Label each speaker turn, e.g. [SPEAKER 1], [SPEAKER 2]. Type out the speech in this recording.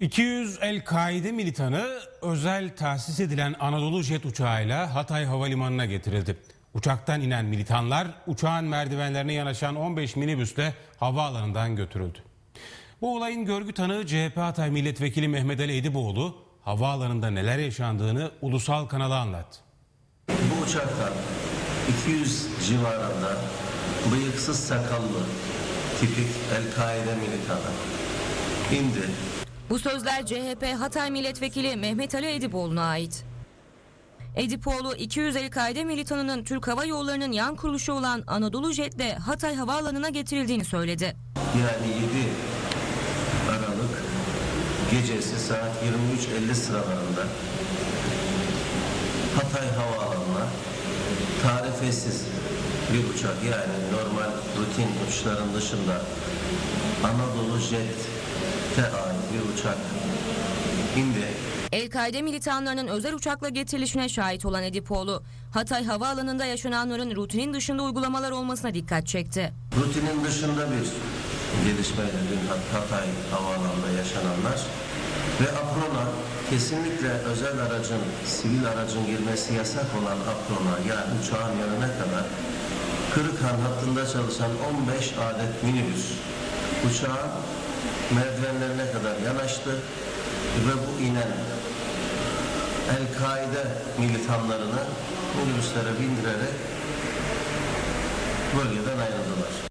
[SPEAKER 1] 200 El-Kaide militanı özel tahsis edilen Anadolu jet uçağıyla Hatay Havalimanı'na getirildi. Uçaktan inen militanlar uçağın merdivenlerine yanaşan 15 minibüsle havaalanından götürüldü. Bu olayın görgü tanığı CHP Hatay Milletvekili Mehmet Ali Ediboğlu havaalanında neler yaşandığını ulusal kanala anlattı.
[SPEAKER 2] Bu uçaktan 200 civarında bıyıksız sakallı tipik El-Kaide militanı indi.
[SPEAKER 3] Bu sözler CHP Hatay Milletvekili Mehmet Ali Edipoğlu'na ait. Edipoğlu 200 El-Kaide militanının Türk Hava Yolları'nın yan kuruluşu olan Anadolu Jet'le Hatay Havaalanı'na getirildiğini söyledi.
[SPEAKER 2] Yani 7 Aralık gecesi saat 23.50 sıralarında Hatay Havaalanı'na tarifesiz bir uçak yani normal rutin uçuşların dışında Anadolu Jet'e ait bir uçak indi.
[SPEAKER 3] El-Kaide militanlarının özel uçakla getirilişine şahit olan Edipoğlu, Hatay Havaalanı'nda yaşananların rutinin dışında uygulamalar olmasına dikkat çekti.
[SPEAKER 2] Rutinin dışında bir gelişmeyle dün Hat- Hatay Havaalanı'nda yaşananlar ve Aprona kesinlikle özel aracın, sivil aracın girmesi yasak olan Aprona yani uçağın yanına kadar Kırıkhan hattında çalışan 15 adet minibüs uçağın merdivenlerine kadar yanaştı ve bu inen El-Kaide militanlarını minibüslere bindirerek bölgeden ayrıldılar.